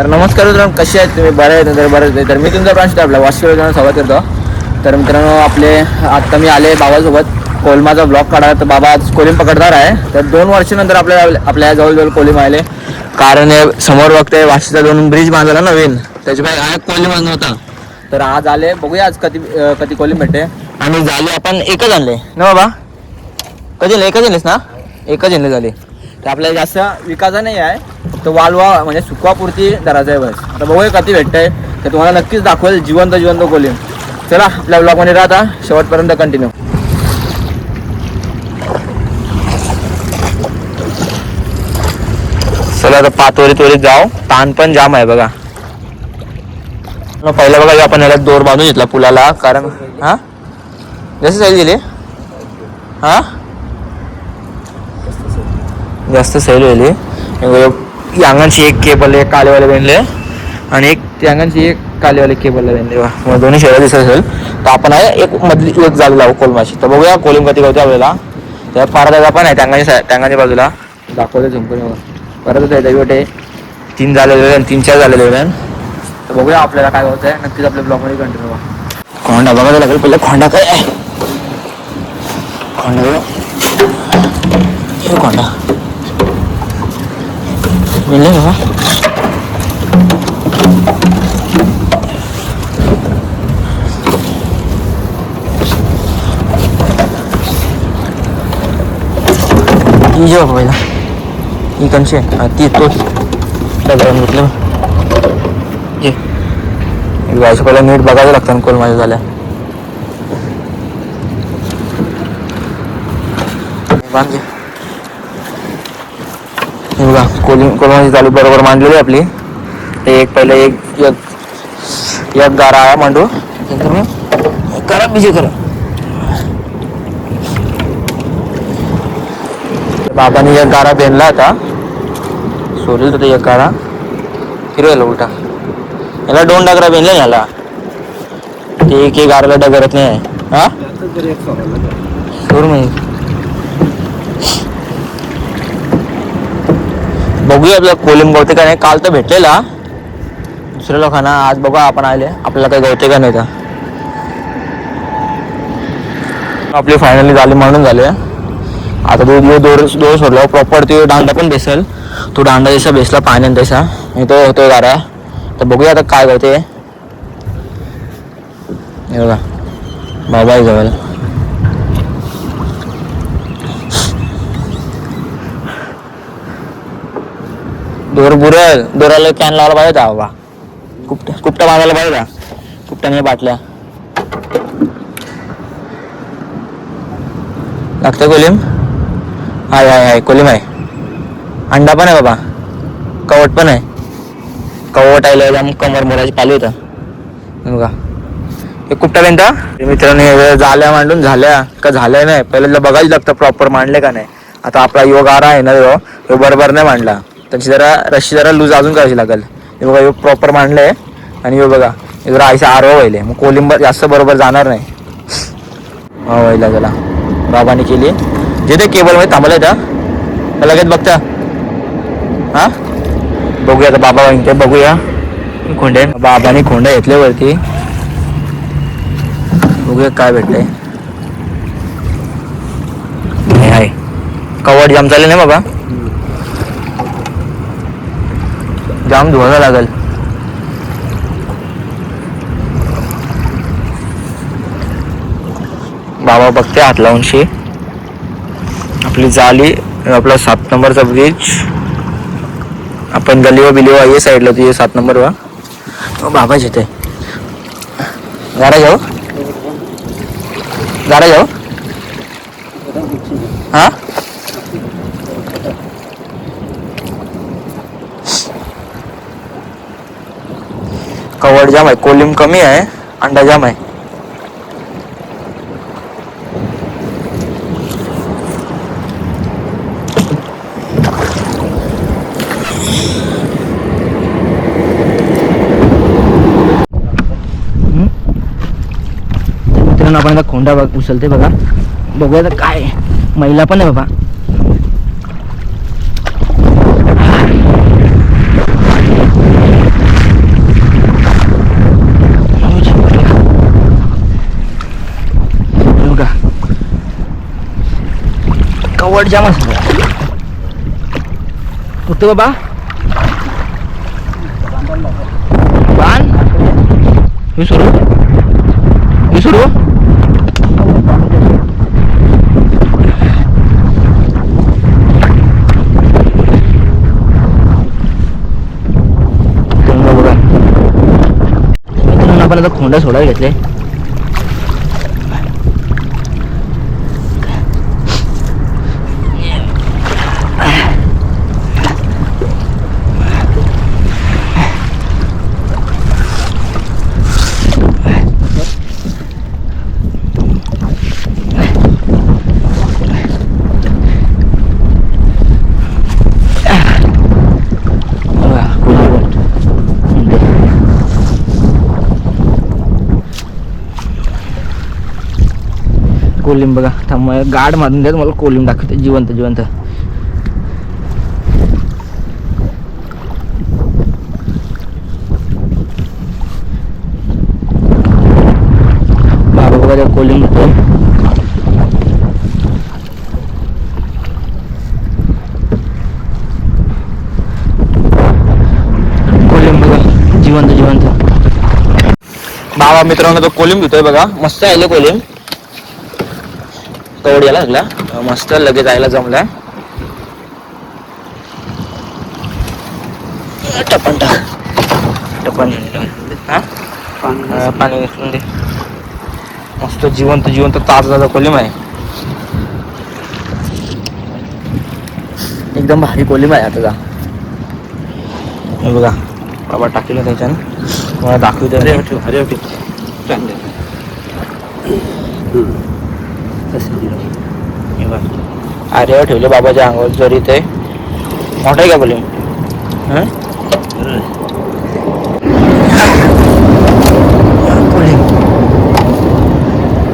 तर नमस्कार मित्रांनो कसे आहेत तुम्ही? बरे आहेत तर बरेच आहे तर मी तुमचा प्रांश आपला वाशिक स्वागत करतो. तर मित्रांनो आपले आत्ता मी आले बाबासोबत. कोलमाचा ब्लॉग काढा तर बाबा आज कोलिम पकडणार आहे. तर दोन वर्षानंतर आपल्या आपल्या जवळजवळ कोलिम आले कारण समोर बघते वाशीचा दोन ब्रिज बांधला नवीन. त्याच्यामुळे हा कोलिमच नव्हता तर आज आले बघूया आज कधी कधी कोलिम भेटते. आणि झाले आपण एकच आणले. ना बाबा? कधी एकच आणलेस ना? एकच आणले झाले. तर आपल्याला जास्त विकासा नाही आहे. फक्त वालवा म्हणजे सुकवापुरती धरायचं आहे बस. आता बघूया कधी भेटतंय. तर तुम्हाला नक्कीच दाखवेल जिवंत जिवंत कोलिम चला आपल्या ब्लॉगमध्ये राहता. शेवटपर्यंत कंटिन्यू चला आता पातोरी तोरीत जाऊ. ताण पण जाम आहे बघा. पहिला पहिलं बघा आपण याला दोर बांधून घेतला पुलाला. कारण हा? जसं जाईल दिली हा? जास्त सैल व्हायली यांगांची एक केबल एक कालेवाले बेनले आणि एक त्या एक कालेवाले केबलला बेनले वा मग दोन्ही शहरात दिसत असेल. तर आपण आहे एक मधली एक जागी लावू कोलमाची. तर बघूया कोलिम कधी गवते आपल्याला. फार जागा पण आहे टँगाच्या टँगाच्या बाजूला. दाखवते झुंपणीवर परत आहे दैवटे तीन झालेले आणि तीन चार झालेले आहेत तर बघूया आपल्याला काय होत आहे नक्कीच आपल्या ब्लॉगमध्ये कंटिन्यू खोंडा बघायला लागेल पहिले खोंडा काय आहे? खोंडा खोंडा. मिळले बाबा ही जेव्हा पहिला ही कंची आहे हा, ती तोच डबऱ्यानं घेतलं ये व्हायचं पहिला नीट बघावं लागतं ना कोल माझ्या झाल्या बांध घे हे बघा कोली कोलमाची चालू बरोबर मांडलेली आपली? ते एक पहिले एक एक एक गारा आहे मांडू करा बिजे करा. बाबांनी एक गारा बेनला आता सोडेल तर ते एक गारा. फिरवेल उलटा. याला दोन डगरा बेनले याला. ते एक एक गाराला डगरत नाही आहे. हा? सोड म्हणजे बघूया आपल्या कोलिम गवते का नाही काल तर भेटलेला. दुसऱ्या लोकांना आज बघा आपण आले. आपल्याला काही गवते का नाही तर आपली फायनली झाली म्हणून झाले. आता तो जो दोर दोर सोडला प्रॉपर तो दांडा पण बेसल तो दांडा जसा बेसला पाण्यात तसा. आणि तो होतो गारा. तर बघूया आता काय करते. बघा. बाबा जवळ दोर बुरल दोराला कॅन लावायला पाहिजे होता बाबा. कुपटा कुपटा बांधायला पाहिजे होता. कुपटाने बाटल्या. लागतं कोलिम? हाय हाय हाय कोलिम आहे. अंडा पण आहे बाबा. कवट पण आहे. कवट आहे एकदम कमर मोराची पाली होतं. बघा. हे कुठं बेंता मित्रांनो हे झाल्या मांडून झाल्या का झाल्या नाही? पहिल्यांदा बघायला लागतं प्रॉपर मांडले का नाही? आता आपला योग आरा आहे ना ह्यो बरोबर नाही मांडला. त्याची जरा रशी जरा लूज अजून करायची लागेल. हे बघा हे प्रॉपर मांडलं आहे आणि हे बघा हे जरा आयसा आरवा व्हायले. मग कोलिंबर जास्त बरोबर जाणार नाही. हा व्हायला त्याला बाबाने केली. जे ते केबल थांबलं आहे त्या. लगेच बघता. हा? बघूया आता बाबा ते बघूया. खोंडे बाबाने खोंडे घेतले वरती. बघूया काय भेटलंय. आहे कवड जाम चालेल नाही बाबा? जाम धुवायला लागेल. बाबा बघते हात लावूनशी. आपली जाली आपला सात नंबरचा ब्रिज आपण गलिवा बिलिवा ये साईडला तुझे सात नंबर वा बाबा जिथे. गाडा जाऊ गाडा जाऊ हा कवड जाम आहे कोलिम कमी आहे अंडा जाम आहे. मित्रांनो आपण आता खोंडा बघ उचलते बघा. बघूया तर काय महिला पण आहे बाबा. कवड जाम असतो बाबा. बाण? हे सुरू? हे सुरू? आपण आता खोंडा सोडायला घेतले बघा, खोंडा बघा. कोलिम बघा थांब गाड मारून द्या मला कोलिम दाखवते. जिवंत जिवंत. बाबा बघा त्या होतो बघा जिवंत जिवंत. बाबा मित्रांनो तो कोलिम घेतोय बघा. मस्त आहे कोलिम कवड यायला लागला. मस्त लगेच जायला जमलाय. टपन टाक. टपन हा? पाणी दे. मस्त जिवंत जिवंत ताजा ताजा कोलिम आहे. एकदम भारी कोलिम आहे आता जा. हे बघा बाबा टाकलं त्याच्यानं. मला दाखवतो. अरे अरे हे अरे ठेवले बाबाच्या अंगावर जरी ते मोठं आहे का बोलिंग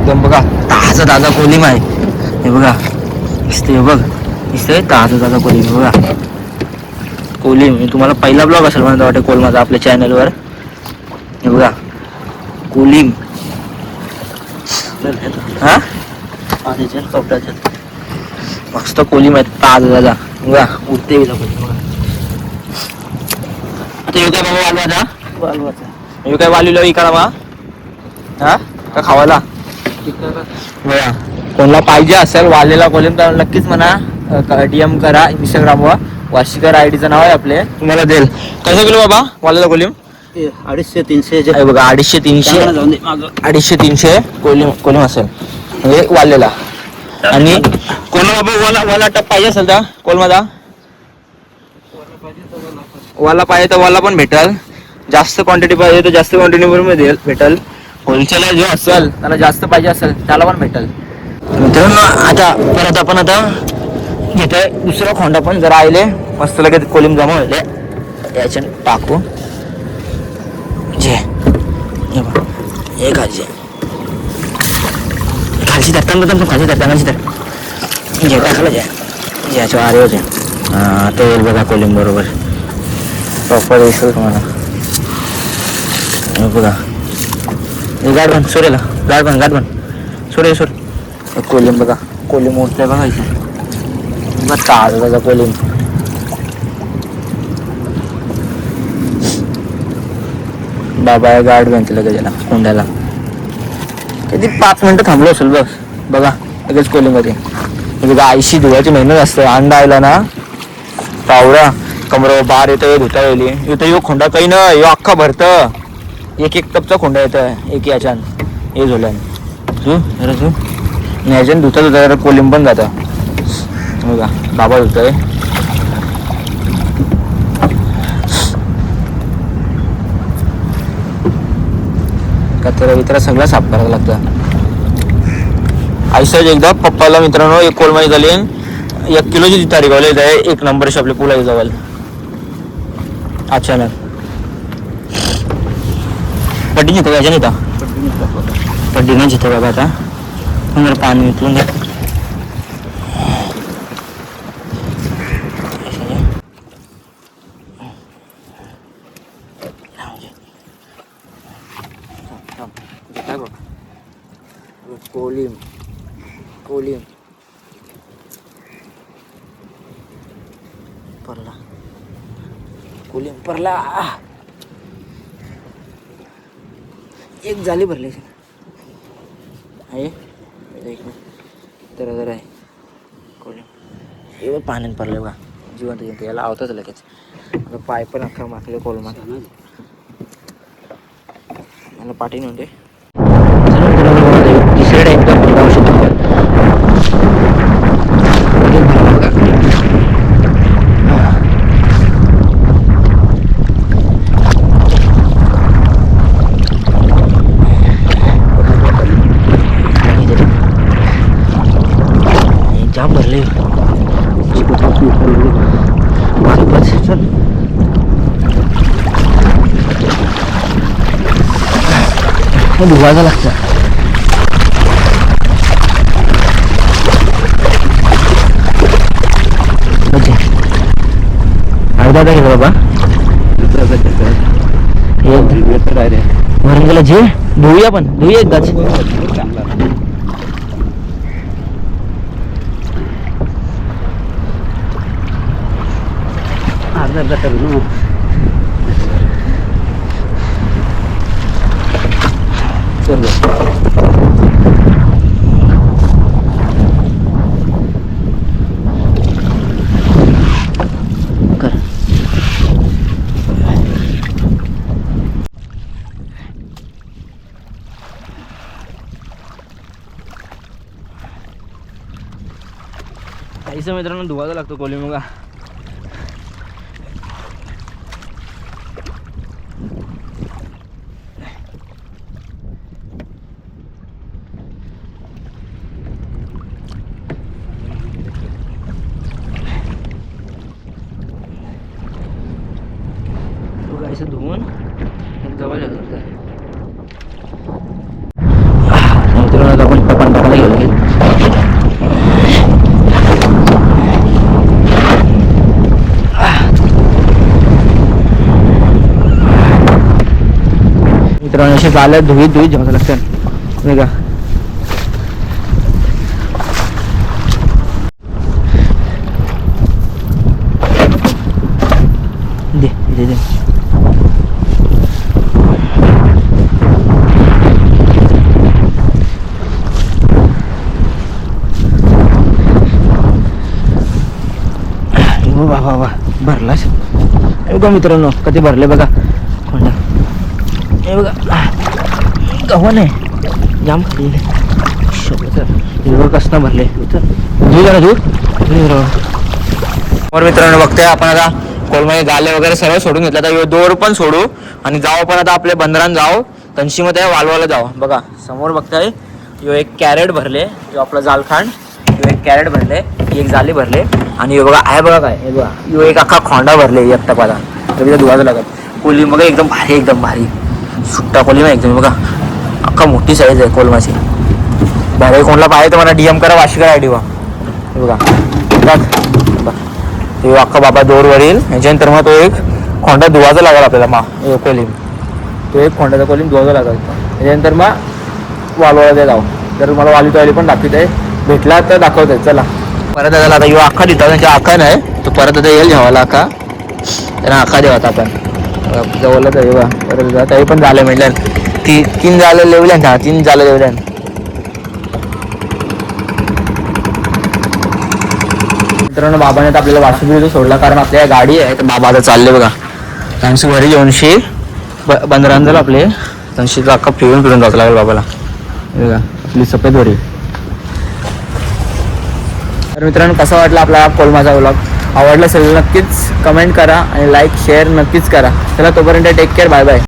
एकदम बघा ताजा ताजा कोलीम आहे. हे बघा दिसते बघ. दिसतंय ताजा ताजा कोलीम बघा. कोलीम तुम्हाला पहिला ब्लॉग असेल मला वाटतं कोल माझा आपल्या चॅनलवर हे बघा कोलीम. हा? मस्त कोलिंग आहे ताजा ताजा बघा उठते बघा आता येऊ काय बाबा वालवाचा? बालवाचा येऊ काय वालीला इकडा मा हा? का खावायला बघा कोणाला पाहिजे असेल वालेला कोलिम तर नक्कीच म्हणा. डीएम करा इंस्टाग्रामवर वाशीकर आय डीचं नाव आहे आपले. तुम्हाला देईल. कसं किलो बाबा वालेला कोलिम अडीचशे तीनशे बघा अडीचशे तीनशे. अडीचशे तीनशे कोलिम कोलिम असेल. म्हणजे वालेला आणि कोणाला बाबा वाला वाला टप पाहिजे असेल तर कोलमादा. वाला पाहिजे तर वाला पण भेटल. जास्त क्वांटिटी पाहिजे तर जास्त क्वांटिटी मध्ये भेटल होलसेलर जो असेल. त्याला जास्त पाहिजे असेल त्याला पण भेटल. मित्रांनो आता परत आपण आता घेतोय दुसरा खोंडा पण. जरा आले मस्त लगेच कोलिम जमा होते याच्या टाकू. जे हे बघ. हे खालचे खालची 다, तंग तंग खालची तर तंगाची तर जे टाकलं जे ज्याच्या आरे होते हा बघा कोलिम बरोबर प्रॉपर दिसेल तुम्हाला बघा हे गाड बन सोरेला गाड बन गाड बन सोरे सोर हे बघा कोलिम बघा इथे बघा कोलिम बाबा आहे गाड बँक लगेच याला कोंड्याला किती पाच मिनिटं थांबलो असेल बस बघा लगेच कोलिंगमध्ये म्हणजे बघा आईशी धुवायची मेहनत असते. अंडा आयला ना पावरा कमर बार येतं धुता येईल. इथं यो खोंडा काही ना यो अख्खा भरतं. एक एक कपचा खोंडा येतं एक याच्यान हे झोल्यान. तू जरा तू याच्यान धुता धुता जरा पण जातं. बघा बाबा धुतोय. कचरा बिचरा सगळं साफ करावं लागतं. आईसाज एकदा पप्पाला मित्रांनो एक कोलमाई झाली एक किलोची तारीख वाले आहे एक नंबर आपल्या पुला जवळ. अचानक पट्टी घेतो याच्या नाही पट्टी नाही घेतो बाबा आता? पण जरा कोलिम. कोलिम. परला कोलिम परला एक जाली भरली. आहे. एक तर जर आहे. कोलिम. एवढं पाण्यात पडलं बघा. जिवंत जिवंत. याला आवतच लगेच. आता पाय पण अख्खा माखले कोलमा मला पाठी नव्हते तिसऱ्या टाइम तर जाऊ शकतो जाम भरले बस चल धुवायला लागतं म्हणजे दादा तास बाबा. वरून गेला झे धुऊया पण धुऊया एकदाच. अर्धा अर्धा करू ना चल कर काहीच मित्रांनो धुवायला लागतो कोलिमुगा मुगा बघा असं धुवून जवळ मित्रांनो आता आपण पप्पा टाकायला गेलो मित्रांनो असे झालं धुईत धुईत जेवायचं लागतं का दे दे दे. हो वा वा वा भरलाच मित्रांनो कधी भरले बघा? हे बघा. गव्हाण आहे. जाम कसं भरले. मित्रांनो बघतोय आपण आता कोलमाई गाले वगैरे सर्व सोडून घेतलं. आता ह्यो दोर पण सोडू आणि जाऊ पण आता आपल्या बंदरात जाऊ. तनशीमध्ये वालवाला जाऊ. बघा समोर बघताय ह्यो एक कॅरेट भरले. जो आपला जालखांड. ह्यो एक कॅरेट भरले एक जाली भरले. आणि ह्यो बघा आहे बघा काय? हे बघा. ह्यो एक अख्खा खोंडा भरले एक टपाला. तर धुवायचं लागत. कोलिम बघा एकदम भारी एकदम भारी. सुट्टा कोलिम आहे एकदम. बघा अख्खा मोठी साईज आहे कोलमाची भारी कोणला पाहिजे तर मला डीएम करा वाशी करा आय डी बघा बघ ते अख्खा बाबा दोरवरील याच्यानंतर मग तो एक खोंडा धुवायचा लागेल आपल्याला मा कोलीम तो एक खोंड्याचा कोलीम दुवाचा लागेल. त्याच्यानंतर मग वालवाला ते जाऊ. तर मला वाली तो पण दाखवित. आहे भेटला तर दाखवत. आहे चला. परत आता आता अख्खा देतात त्यांच्या अख्खा नाही तो परत आता येईल जेवायला अख्खा त्यांना अख्खा आता आपण. जवळच आहे बा तरी पण झालं म्हटलं ती तीन झालं लेवल्यान हा तीन झालं लेवल्यान मित्रांनो बाबाने तर आपल्याला वासुदेव सोडला कारण आपल्या गाडी आहे. तर बाबा आता चालले बघा. त्यांची घरी दोनशे ब झालं आपले. त्यांशी अख्खा फिरून फिरून जावं लागेल बाबाला. बघा आपली सफेद वरी. तर मित्रांनो कसा वाटला आपला कोलमाचा ब्लॉग आवडलं असेल नक्कीच कमेंट करा आणि लाईक शेअर नक्कीच करा. चला तोपर्यंत टेक केअर बाय बाय